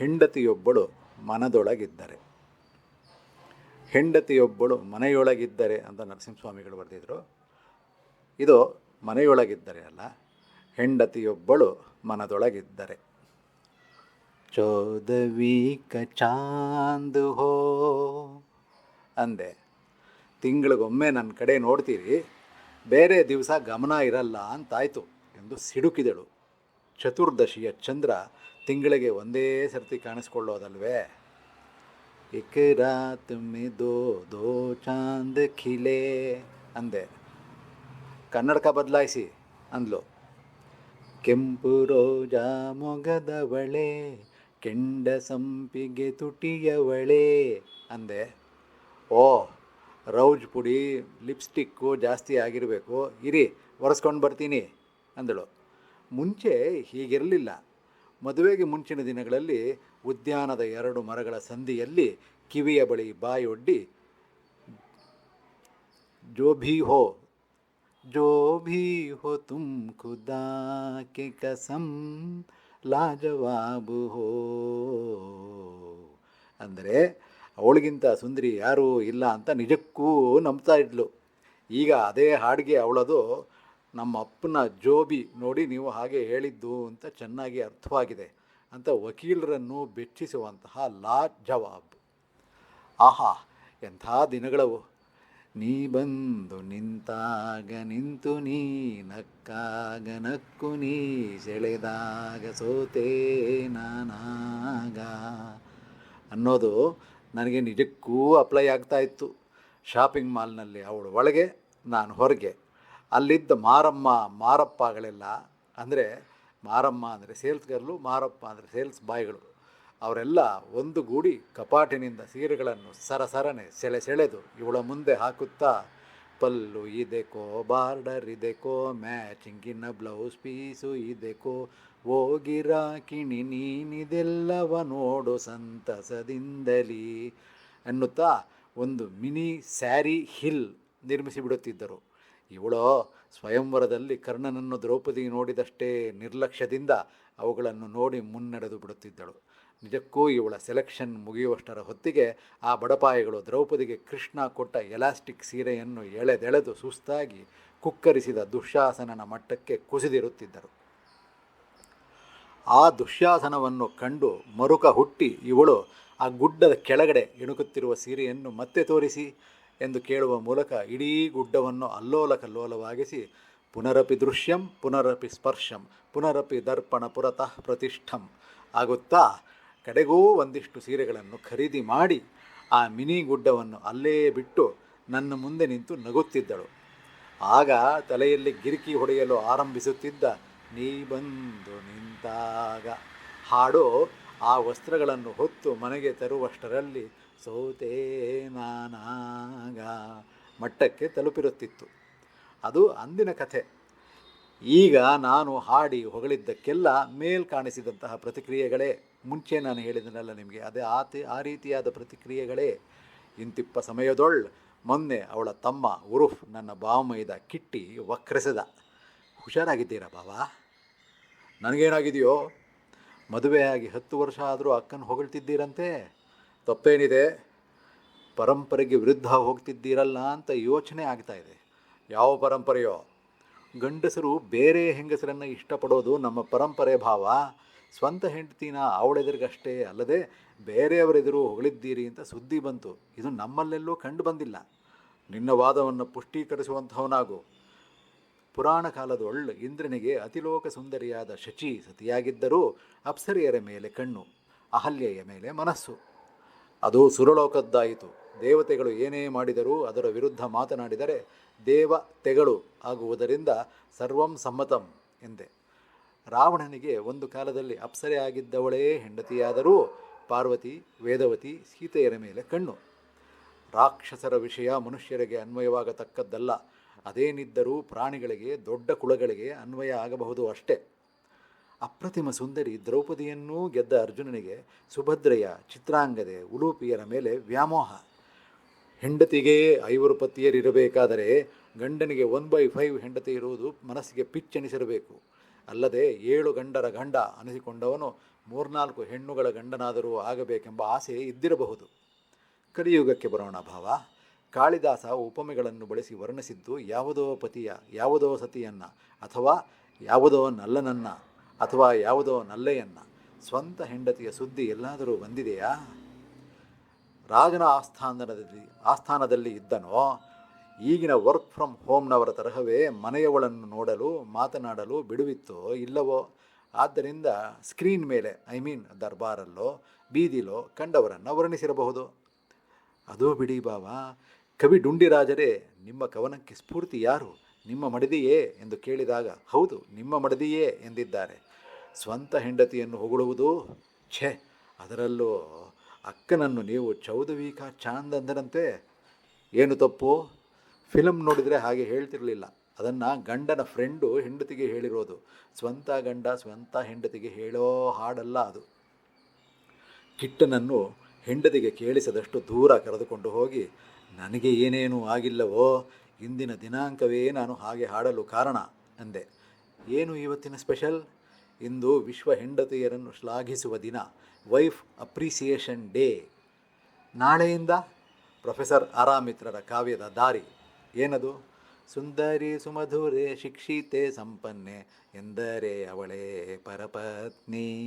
ಹೆಂಡತಿಯೊಬ್ಬಳು ಮನದೊಳಗಿದ್ದರೆ. ಹೆಂಡತಿಯೊಬ್ಬಳು ಮನೆಯೊಳಗಿದ್ದರೆ ಅಂತ ನರಸಿಂಹಸ್ವಾಮಿಗಳು ಬರೆದಿದ್ದರು ಇದು ಮನೆಯೊಳಗಿದ್ದರೆ ಅಲ್ಲ, ಹೆಂಡತಿಯೊಬ್ಬಳು ಮನದೊಳಗಿದ್ದರೆ. ಚೋದವಿ ಕಚಾಂದು ಚಾಂದ್ ಹೋ ಅಂದೆ. ತಿಂಗಳಿಗೊಮ್ಮೆ ನನ್ನ ಕಡೆ ನೋಡ್ತೀರಿ, ಬೇರೆ ದಿವಸ ಗಮನ ಇರಲ್ಲ ಅಂತಾಯಿತು ಎಂದು ಸಿಡುಕಿದಳು. ಚತುರ್ದಶಿಯ ಚಂದ್ರ ತಿಂಗಳಿಗೆ ಒಂದೇ ಸರ್ತಿ ಕಾಣಿಸ್ಕೊಳ್ಳೋದಲ್ವೇ? ಇಕ್ ರಾತ್ ಮಿ ದೋ ದೋ ಚಾಂದ್ ಖಿಲೆ? ಅಂದೆ. ಕನ್ನಡಕ ಬದಲಾಯಿಸಿ, ಅಂದ್ಲು. ಕೆಂಪು ರೋಜಾ ಮೊಗದವಳೆ ಕೆಂಡ ಸಂಪಿಗೆ ತುಟಿಯವಳೆ ಅಂದೆ. ಓ, ರೌಜ್ ಪುಡಿ ಲಿಪ್ಸ್ಟಿಕ್ಕು ಜಾಸ್ತಿ ಆಗಿರಬೇಕು. ಇರಿ, ಒರೆಸ್ಕೊಂಡು ಬರ್ತೀನಿ, ಅಂದಳು. ಮುಂಚೆ ಹೀಗಿರಲಿಲ್ಲ. ಮದುವೆಗೆ ಮುಂಚಿನ ದಿನಗಳಲ್ಲಿ ಉದ್ಯಾನದ ಎರಡು ಮರಗಳ ಸಂಧಿಯಲ್ಲಿ ಕಿವಿಯ ಬಳಿ ಬಾಯೊಡ್ಡಿ ಜೋಭಿಹೋ ಹೋ ಜೋ ಭೀ ಹೋ ತುಮ್ ಖುದಾ ಕೆ ಕಸಂ ಲಾಜವಾಬು ಹೋ ಅಂದರೆ ಅವಳಿಗಿಂತ ಸುಂದರಿ ಯಾರೂ ಇಲ್ಲ ಅಂತ ನಿಜಕ್ಕೂ ನಂಬ್ತಾ ಇದ್ಲು. ಈಗ ಅದೇ ಹಾಡಿಗೆ ಅವಳದು ನಮ್ಮ ಅಪ್ಪನ ಜೋಬಿ ನೋಡಿ ನೀವು ಹಾಗೆ ಹೇಳಿದ್ದು ಅಂತ ಚೆನ್ನಾಗಿ ಅರ್ಥವಾಗಿದೆ ಅಂತ ವಕೀಲರನ್ನು ಬೆಚ್ಚಿಸುವಂತಹ ಲಾ ಜವಾಬ್. ಆಹಾ, ಎಂಥ ದಿನಗಳವು. ನೀ ಬಂದು ನಿಂತಾಗ ನಿಂತು ನೀ ನಕ್ಕಾಗ ನಕ್ಕು ನೀ ಸೆಳೆದಾಗ ಸೋತೆ ನಾನಾಗ. ಅನ್ನೋದು ನನಗೆ ನಿಜಕ್ಕೂ ಅಪ್ಲೈ ಆಗ್ತಾ ಇತ್ತು. ಶಾಪಿಂಗ್ ಮಾಲ್ನಲ್ಲಿ ಅವಳು ಒಳಗೆ, ನಾನು ಹೊರಗೆ. ಅಲ್ಲಿದ್ದ ಮಾರಮ್ಮ, ಮಾರಪ್ಪಗಳೆಲ್ಲ ಅಂದರೆ ಮಾರಮ್ಮ ಅಂದರೆ ಸೇಲ್ಸ್ ಗರ್ಲು, ಮಾರಪ್ಪ ಅಂದರೆ ಸೇಲ್ಸ್ ಬಾಯ್ಗಳು. ಅವರೆಲ್ಲ ಒಂದು ಗೂಡಿ ಕಪಾಟಿನಿಂದ ಸೀರೆಗಳನ್ನು ಸರಸರನೆ ಸೆಳೆ ಸೆಳೆದು ಇವಳ ಮುಂದೆ ಹಾಕುತ್ತಾ, ಪಲ್ಲು ಇದೆಕೋ ಬಾರ್ಡರ್ ಇದೆಕೋ ಮ್ಯಾಚಿಂಗಿನ ಬ್ಲೌಸ್ ಪೀಸು ಇದೆಕೋ ಹೋಗಿರಾಕಿಣಿ ಗಿರಾಕಿಣಿ ನೀನಿದೆಲ್ಲವ ನೋಡು ಸಂತಸದಿಂದಲಿ ಎನ್ನುತ್ತಾ ಒಂದು ಮಿನಿ ಸ್ಯಾರಿ ಹಿಲ್ ನಿರ್ಮಿಸಿ ಬಿಡುತ್ತಿದ್ದರು ಇವಳೋ ಸ್ವಯಂವರದಲ್ಲಿ ಕರ್ಣನನ್ನು ದ್ರೌಪದಿ ನೋಡಿದಷ್ಟೇ ನಿರ್ಲಕ್ಷ್ಯದಿಂದ ಅವುಗಳನ್ನು ನೋಡಿ ಮುನ್ನಡೆದು ಬಿಡುತ್ತಿದ್ದಳು. ನಿಜಕ್ಕೂ ಇವಳ ಸೆಲೆಕ್ಷನ್ ಮುಗಿಯುವಷ್ಟರ ಹೊತ್ತಿಗೆ ಆ ಬಡಪಾಯಿಗಳು ದ್ರೌಪದಿಗೆ ಕೃಷ್ಣ ಕೊಟ್ಟ ಎಲಾಸ್ಟಿಕ್ ಸೀರೆಯನ್ನು ಎಳೆದೆಳೆದು ಸುಸ್ತಾಗಿ ಕುಕ್ಕರಿಸಿದ ದುಶ್ಯಾಸನನ ಮಟ್ಟಕ್ಕೆ ಕುಸಿದಿರುತ್ತಿದ್ದರು. ಆ ದುಶ್ಯಾಸನವನ್ನು ಕಂಡು ಮರುಕ ಹುಟ್ಟಿ ಇವಳು ಆ ಗುಡ್ಡದ ಕೆಳಗಡೆ ಇಣುಕುತ್ತಿರುವ ಸೀರೆಯನ್ನು ಮತ್ತೆ ತೋರಿಸಿ ಎಂದು ಕೇಳುವ ಮೂಲಕ ಇಡೀ ಗುಡ್ಡವನ್ನು ಅಲ್ಲೋಲ ಕಲ್ಲೋಲವಾಗಿಸಿ ಪುನರಪಿ ದೃಶ್ಯಂ, ಪುನರಪಿ ಸ್ಪರ್ಶಂ, ಪುನರಪಿ ದರ್ಪಣ ಪುರತಃ ಪ್ರತಿಷ್ಠಂ ಆಗುತ್ತಾ, ಕಡೆಗೂ ಒಂದಿಷ್ಟು ಸೀರೆಗಳನ್ನು ಖರೀದಿ ಮಾಡಿ ಆ ಮಿನಿ ಗುಡ್ಡವನ್ನು ಅಲ್ಲೇ ಬಿಟ್ಟು ನನ್ನ ಮುಂದೆ ನಿಂತು ನಗುತ್ತಿದ್ದಳು. ಆಗ ತಲೆಯಲ್ಲಿ ಗಿರಿಕಿ ಹೊಡೆಯಲು ಆರಂಭಿಸುತ್ತಿದ್ದ, ನೀ ಬಂದು ನಿಂತಾಗ, ಹಾಡು ಆ ವಸ್ತ್ರಗಳನ್ನು ಹೊತ್ತು ಮನೆಗೆ ತರುವಷ್ಟರಲ್ಲಿ ಸೌತೇನಾನಾಗ ನಾನಾಗ ಮಟ್ಟಕ್ಕೆ ತಲುಪಿರುತ್ತಿತ್ತು. ಅದು ಅಂದಿನ ಕಥೆ. ಈಗ ನಾನು ಹಾಡಿ ಹೊಗಳಿದ್ದಕ್ಕೆಲ್ಲ ಮೇಲ್ ಕಾಣಿಸಿದಂತಹ ಪ್ರತಿಕ್ರಿಯೆಗಳೇ, ಮುಂಚೆ ನಾನು ಹೇಳಿದನಲ್ಲ ನಿಮಗೆ, ಅದೇ ಆತಿ ಆ ರೀತಿಯಾದ ಪ್ರತಿಕ್ರಿಯೆಗಳೇ. ಇಂತಿಪ್ಪ ಸಮಯದೊಳ್ ಮೊನ್ನೆ ಅವಳ ತಮ್ಮ ಉರುಫ್ ನನ್ನ ಬಾವಮೈದ ಕಿಟ್ಟಿ ವಕ್ರಿಸಿದ. ಹುಷಾರಾಗಿದ್ದೀರಾ ಬಾವಾ? ನನಗೇನಾಗಿದೆಯೋ? ಮದುವೆಯಾಗಿ ಹತ್ತು ವರ್ಷ ಆದರೂ ಅಕ್ಕನ ಹೊಗಳ್ತಿದ್ದೀರಂತೆ? ತಪ್ಪೇನಿದೆ? ಪರಂಪರೆಗೆ ವಿರುದ್ಧ ಹೋಗ್ತಿದ್ದೀರಲ್ಲ ಅಂತ ಯೋಚನೆ ಆಗ್ತಾ ಇದೆ. ಯಾವ ಪರಂಪರೆಯೋ? ಗಂಡಸರು ಬೇರೆ ಹೆಂಗಸರನ್ನು ಇಷ್ಟಪಡೋದು ನಮ್ಮ ಪರಂಪರೆ ಭಾವ. ಸ್ವಂತ ಹೆಂಡತಿನ ಅವಳೆದುರಿಗಷ್ಟೇ ಅಲ್ಲದೆ ಬೇರೆಯವರೆದುರು ಹೊಗಳಿದ್ದೀರಿ ಅಂತ ಸುದ್ದಿ ಬಂತು. ಇದು ನಮ್ಮಲ್ಲೆಲ್ಲೂ ಕಂಡು ಬಂದಿಲ್ಲ. ನಿನ್ನ ವಾದವನ್ನು ಪುಷ್ಟೀಕರಿಸುವಂಥವನಾಗು ಪುರಾಣ ಕಾಲದೊಳ್ಳು ಇಂದ್ರನಿಗೆ ಅತಿಲೋಕ ಸುಂದರಿಯಾದ ಶಚಿ ಸತಿಯಾಗಿದ್ದರೂ ಅಪ್ಸರಿಯರ ಮೇಲೆ ಕಣ್ಣು, ಅಹಲ್ಯೆಯ ಮೇಲೆ ಮನಸ್ಸು. ಅದು ಸುರಲೋಕದ್ದಾಯಿತು. ದೇವತೆಗಳು ಏನೇ ಮಾಡಿದರೂ ಅದರ ವಿರುದ್ಧ ಮಾತನಾಡಿದರೆ ದೇವ ತೆಗಳು ಆಗುವುದರಿಂದ ಸರ್ವಂ ಸಮ್ಮತಂ ಎಂದೆ. ರಾವಣನಿಗೆ ಒಂದು ಕಾಲದಲ್ಲಿ ಅಪ್ಸರೆ ಆಗಿದ್ದವಳೇ ಹೆಂಡತಿಯಾದರೂ ಪಾರ್ವತಿ, ವೇದವತಿ, ಸೀತೆಯರ ಮೇಲೆ ಕಣ್ಣು. ರಾಕ್ಷಸರ ವಿಷಯ ಮನುಷ್ಯರಿಗೆ ಅನ್ವಯವಾಗತಕ್ಕದ್ದಲ್ಲ. ಅದೇನಿದ್ದರೂ ಪ್ರಾಣಿಗಳಿಗೆ, ದೊಡ್ಡ ಕುಳಗಳಿಗೆ ಅನ್ವಯ ಆಗಬಹುದು ಅಷ್ಟೇ. ಅಪ್ರತಿಮ ಸುಂದರಿ ದ್ರೌಪದಿಯನ್ನೂ ಗೆದ್ದ ಅರ್ಜುನನಿಗೆ ಸುಭದ್ರೆಯ ಚಿತ್ರಾಂಗದೆ ಉಡುಪಿಯರ ಮೇಲೆ ವ್ಯಾಮೋಹ. ಹೆಂಡತಿಗೆ ಐವರು ಪತಿಯರಿರಬೇಕಾದರೆ ಗಂಡನಿಗೆ ಒನ್ ಬೈ ಫೈವ್ ಹೆಂಡತಿ ಇರುವುದು ಮನಸ್ಸಿಗೆ ಪಿಚ್ಚೆನಿಸಿರಬೇಕು ಅಲ್ಲದೆ ಏಳು ಗಂಡರ ಗಂಡ ಅನಿಸಿಕೊಂಡವನು ಮೂರ್ನಾಲ್ಕು ಹೆಣ್ಣುಗಳ ಗಂಡನಾದರೂ ಆಗಬೇಕೆಂಬ ಆಸೆ ಇದ್ದಿರಬಹುದು. ಕಲಿಯುಗಕ್ಕೆ ಬರೋಣ ಭಾವ. ಕಾಳಿದಾಸ ಉಪಮೆಗಳನ್ನು ಬಳಸಿ ವರ್ಣಿಸಿದ್ದು ಯಾವುದೋ ಪತಿಯ, ಯಾವುದೋ ಸತಿಯನ್ನು, ಅಥವಾ ಯಾವುದೋ ನಲ್ಲನನ್ನ, ಅಥವಾ ಯಾವುದೋ ನಲ್ಲೆಯನ್ನ. ಸ್ವಂತ ಹೆಂಡತಿಯ ಸುದ್ದಿ ಎಲ್ಲಾದರೂ ಬಂದಿದೆಯಾ? ರಾಜನ ಆಸ್ಥಾನದಲ್ಲಿ ಆಸ್ಥಾನದಲ್ಲಿ ಇದ್ದನೋ? ಈಗಿನ ವರ್ಕ್ ಫ್ರಮ್ ಹೋಮ್ನವರ ತರಹವೇ ಮನೆಯವಳನ್ನು ನೋಡಲು, ಮಾತನಾಡಲು ಬಿಡುವಿತ್ತೋ ಇಲ್ಲವೋ? ಆದ್ದರಿಂದ ಸ್ಕ್ರೀನ್ ಮೇಲೆ ಐ ಮೀನ್ ದರ್ಬಾರಲ್ಲೋ, ಬೀದಿಲೋ ಕಂಡವರನ್ನು ವರ್ಣಿಸಿರಬಹುದು. ಅದೂ ಬಿಡಿ ಬಾವ. ಕವಿ ಡುಂಡಿರಾಜರೇ, ನಿಮ್ಮ ಕವನಕ್ಕೆ ಸ್ಫೂರ್ತಿ ಯಾರು? ನಿಮ್ಮ ಮಡದಿಯೇ ಎಂದು ಕೇಳಿದಾಗ, ಹೌದು, ನಿಮ್ಮ ಮಡದಿಯೇ ಎಂದಿದ್ದಾರೆ. ಸ್ವಂತ ಹೆಂಡತಿಯನ್ನು ಹೊಗಳುವುದು? ಛೆ, ಅದರಲ್ಲೂ ಅಕ್ಕನನ್ನು ನೀವು ಚೌದವೀಕ ಚಾಂದ್ ಅಂದರಂತೆ ಏನು ತಪ್ಪು? ಫಿಲಮ್ ನೋಡಿದರೆ ಹಾಗೆ ಹೇಳ್ತಿರಲಿಲ್ಲ. ಅದನ್ನು ಗಂಡನ ಫ್ರೆಂಡು ಹೆಂಡತಿಗೆ ಹೇಳಿರೋದು. ಸ್ವಂತ ಗಂಡ ಸ್ವಂತ ಹೆಂಡತಿಗೆ ಹೇಳೋ ಹಾಡಲ್ಲ ಅದು. ಕಿಟ್ಟನನ್ನು ಹೆಂಡತಿಗೆ ಕೇಳಿಸದಷ್ಟು ದೂರ ಕರೆದುಕೊಂಡು ಹೋಗಿ ನನಗೆ ಏನೇನೂ ಆಗಿಲ್ಲವೋ, ಇಂದಿನ ದಿನಾಂಕವೇ ನಾನು ಹಾಗೆ ಹಾಡಲು ಕಾರಣ ಅಂದೆ. ಏನು ಇವತ್ತಿನ ಸ್ಪೆಷಲ್? ಇಂದು ವಿಶ್ವ ಹೆಂಡತಿಯರನ್ನು ಶ್ಲಾಘಿಸುವ ದಿನ, ವೈಫ್ ಅಪ್ರಿಸಿಯೇಷನ್ ಡೇ. ನಾಳೆಯಿಂದ ಪ್ರೊಫೆಸರ್ ಆರಾಮಿತ್ರರ ಕಾವ್ಯದ ದಾರಿ. ಏನದು? ಸುಂದರಿ ಸುಮಧುರೆ ಶಿಕ್ಷಿತೆ ಸಂಪನ್ನೆ ಎಂದರೆ ಅವಳೇ ಪರಪತ್ನಿ.